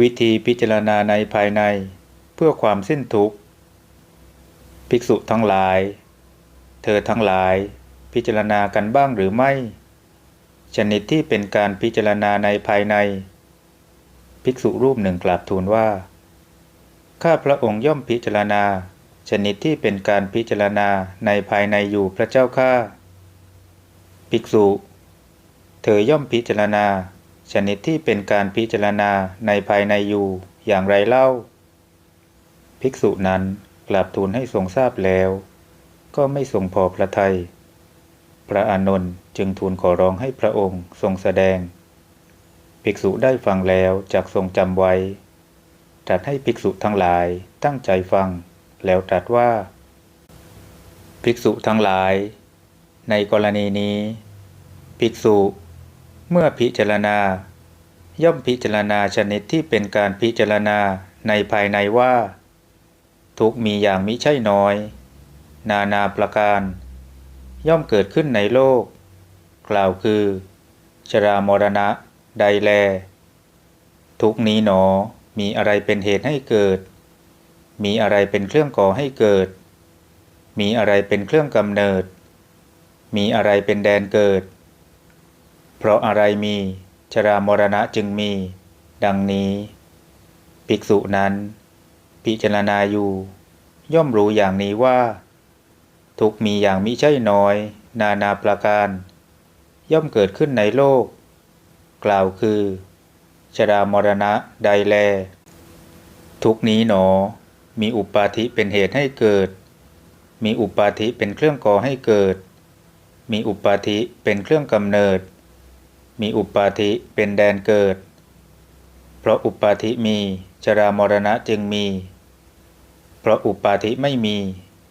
วิธีพิจารณาในภายในเพื่อความสิ้นทุกข์ ภิกษุทั้งหลาย เธอทั้งหลายพิจารณากันบ้างหรือไม่ ชนิดที่เป็นการพิจารณาในภายใน ภิกษุรูปหนึ่งกราบทูลว่า ข้าพระองค์ย่อมพิจารณา ชนิดที่เป็นการพิจารณาในภายในอยู่พระเจ้าข้าภิกษุ เธอย่อมพิจารณา ชนิดที่เป็นการพิจารณาในภายในอยู่อย่างไรเล่า ภิกษุนั้นกราบทูลให้ทรงทราบแล้ว ก็ไม่ทรงพอพระทยัยพระอานนท์จึงทูลขอร้องให้พระองค์ทรงแสดง ภิกษุได้ฟังแล้วจากทรงจำไว้ตรัสให้ภิกษุทั้งหลายตั้งใจฟัง แล้วตรัสว่า ภิกษุทั้งหลาย ในกรณีนี้ ภิกษุ เมื่อพิจารณา ย่อมพิจารณาชนิดที่เป็นการพิจารณาในภายในว่า ทุกมีอย่างมิใช่น้อย นานาประการ ย่อมเกิดขึ้นในโลก กล่าวคือ ชรามรณะ ใดแล ทุกนี้หนอมีอะไรเป็นเหตุให้เกิด มีอะไรเป็นเครื่องก่อให้เกิด มีอะไรเป็นเครื่องกำเนิด มีอะไรเป็นแดนเกิด เพราะอะไรมีชรามรณะจึงมี ดังนี้ ภิกษุนั้น พิจารณาอยู่ ย่อมรู้อย่างนี้ว่า ทุกมีอย่างมิใช่น้อย นานาประการ ย่อมเกิดขึ้นในโลก กล่าวคือ ชรามรณะใดแล ทุกนี้หนอ มีอุปาทิเป็นเหตุให้เกิด มีอุปาทิเป็นเครื่องก่อให้เกิด มีอุปาทิเป็นเครื่องกำเนิด มีอุปาทิเป็นแดนเกิด เพราะอุปาทิมีชรามรณะจึงมี เพราะอุปาทิไม่มี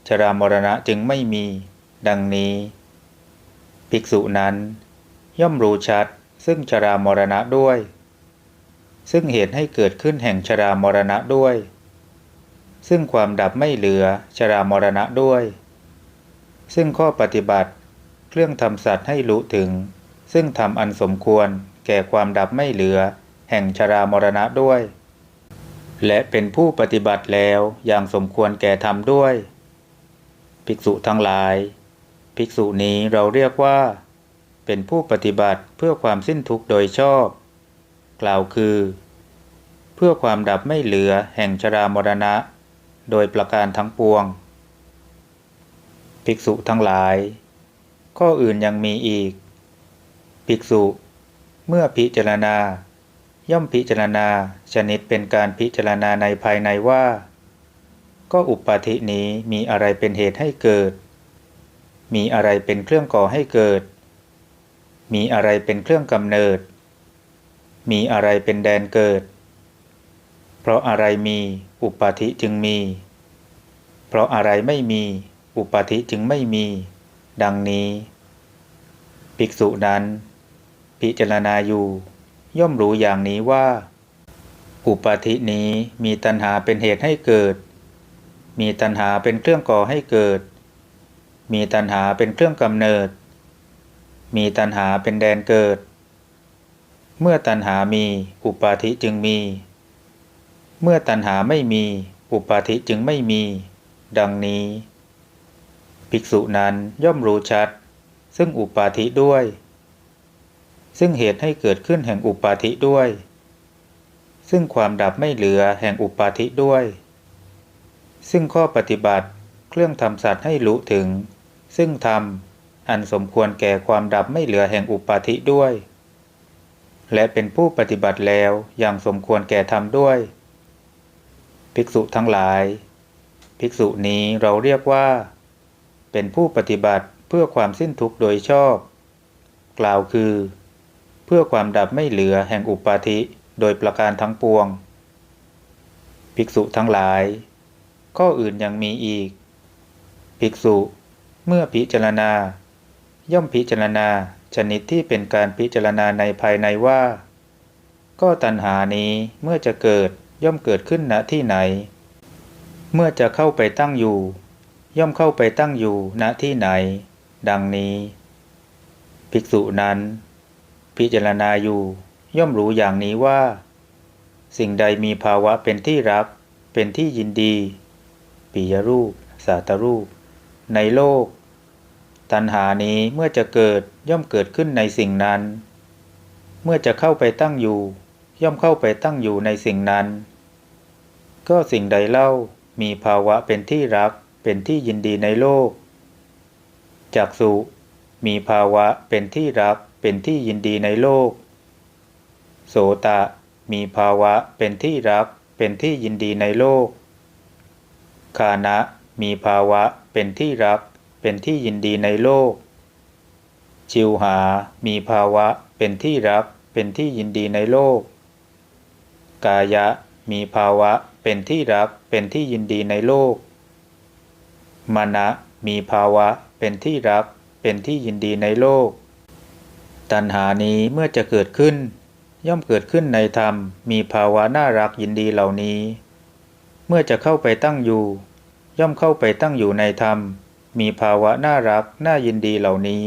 ชรามรณะจึงไม่มี ดังนี้ ภิกษุนั้นย่อมรู้ชัดซึ่งชรามรณะด้วย ซึ่งเหตุให้เกิดขึ้นแห่งชรามรณะด้วย ซึ่งความดับไม่เหลือชรามรณะด้วย ซึ่งข้อปฏิบัติเครื่องทำสัตว์ให้รู้ถึง ซึ่งทำอันสมควรแก่ความดับไม่เหลือ แห่งชรามรณะด้วย และเป็นผู้ปฏิบัติแล้วอย่างสมควรแก่ธรรมด้วย ภิกษุทั้งหลาย ภิกษุนี้เราเรียกว่า เป็นผู้ปฏิบัติเพื่อความสิ้นทุกข์โดยชอบ กล่าวคือ เพื่อความดับไม่เหลือแห่งชรามรณะ โดยประการทั้งปวง ภิกษุทั้งหลาย ข้ออื่นยังมีอีก ภิกษุ เมื่อพิจารณา ย่อมพิจารณาชนิดเป็นการพิจารณาในภายในว่า ก็อุปาทินี้มีอะไรเป็นเหตุให้เกิด มีอะไรเป็นเครื่องก่อให้เกิด มีอะไรเป็นเครื่องกำเนิด มีอะไรเป็นแดนเกิด เพราะอะไรมีอุปาทิจึงมี เพราะอะไรไม่มีอุปาทิจึงไม่มี ดังนี้ ภิกษุนั้น พิจารณาอยู่ ย่อมรู้อย่างนี้ว่า อุปาทินี้มีตัณหาเป็นเหตุให้เกิด มีตัณหาเป็นเครื่องก่อให้เกิด มีตัณหาเป็นเครื่องกำเนิด มีตัณหาเป็นแดนเกิด เมื่อตัณหามีอุปาทิจึงมี เมื่อตัณหาไม่มีอุปาทิจึงไม่มี ดังนี้ ภิกษุนั้นย่อมรู้ชัด ซึ่งอุปาทิด้วย ซึ่งเหตุให้เกิดขึ้นแห่งอุปาทิด้วย ซึ่งความดับไม่เหลือแห่งอุปาทิด้วย ซึ่งข้อปฏิบัติเครื่องทำสัตว์ให้รู้ถึง ซึ่งทำอันสมควรแก่ความดับไม่เหลือแห่งอุปาทิด้วย และเป็นผู้ปฏิบัติแล้วอย่างสมควรแก่ธรรมด้วย ภิกษุทั้งหลาย ภิกษุนี้เราเรียกว่า เป็นผู้ปฏิบัติเพื่อความสิ้นทุกข์โดยชอบ กล่าวคือ พื่อความดับไม่เหลือแห่งอุปาทิโดยประการทั้งปวง ภิกษุทั้งหลาย ข้ออื่นยังมีอีก ภิกษุเมื่อพิจารณา ย่อมพิจารณาชนิดที่เป็นการพิจารณาในภายในว่า ก็ตัณหานี้เมื่อจะเกิดย่อมเกิดขึ้นณที่ไหน เมื่อจะเข้าไปตั้งอยู่ ย่อมเข้าไปตั้งอยู่ณที่ไหน ดังนี้ ภิกษุนั้น พิจารณาอยู่ ย่อมรู้อย่างนี้ว่า สิ่งใดมีภาวะเป็นที่รัก เป็นที่ยินดีปิยรูป สาตรูป ในโลก ตัณหานี้เมื่อจะเกิดย่อมเกิดขึ้นในสิ่งนั้น เมื่อจะเข้าไปตั้งอยู่ ย่อมเข้าไปตั้งอยู่ในสิ่งนั้น ก็สิ่งใดเล่ามีภาวะเป็นที่รัก เป็นที่ยินดีในโลกจักสุมีภาวะเป็นที่รัก เป็นที่ยินดีในโลก โสตะ มีภาวะเป็นที่รัก เป็นที่ยินดีในโลก คานะ มีภาวะเป็นที่รัก เป็นที่ยินดีในโลก ชิวหา มีภาวะเป็นที่รัก เป็นที่ยินดีในโลก กายะ มีภาวะเป็นที่รัก เป็นที่ยินดีในโลก มณะ มีภาวะเป็นที่รัก เป็นที่ยินดีในโลก ตัณหานี้เมื่อจะเกิดขึ้น ย่อมเกิดขึ้นในธรรม มีภาวะน่ารักยินดีเหล่านี้ เมื่อจะเข้าไปตั้งอยู่ ย่อมเข้าไปตั้งอยู่ในธรรม มีภาวะน่ารักน่ายินดีเหล่านี้